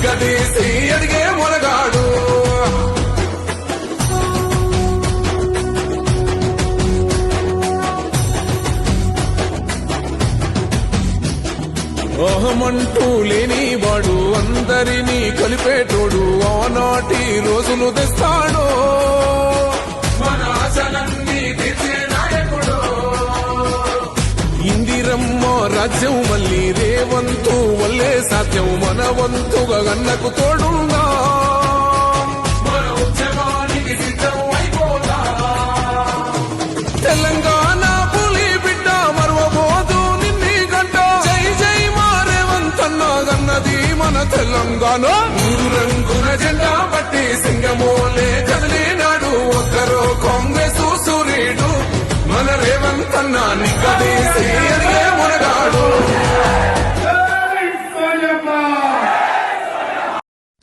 నిగ్గదీసి అడిగే మునగాడు. అహమంటూ లేనివాడు అందరినీ కలిపేటోడు ఆనాటి రోజులు తెస్తాడు. మన ఆశలన్నీ ఇందిరమ్మ రాజ్యం మళ్ళీ రేవంతు సాధ్యం మన వంతుగా గన్నకు తోడుందా తెలంగాణ పులి బిడ్డ మరవబోదు నిన్ని గంట జై జై మారేవంతన్న గన్నది మన తెలంగాణ రంగుల జెండా పట్టి సింగమోలే కదిలినాడు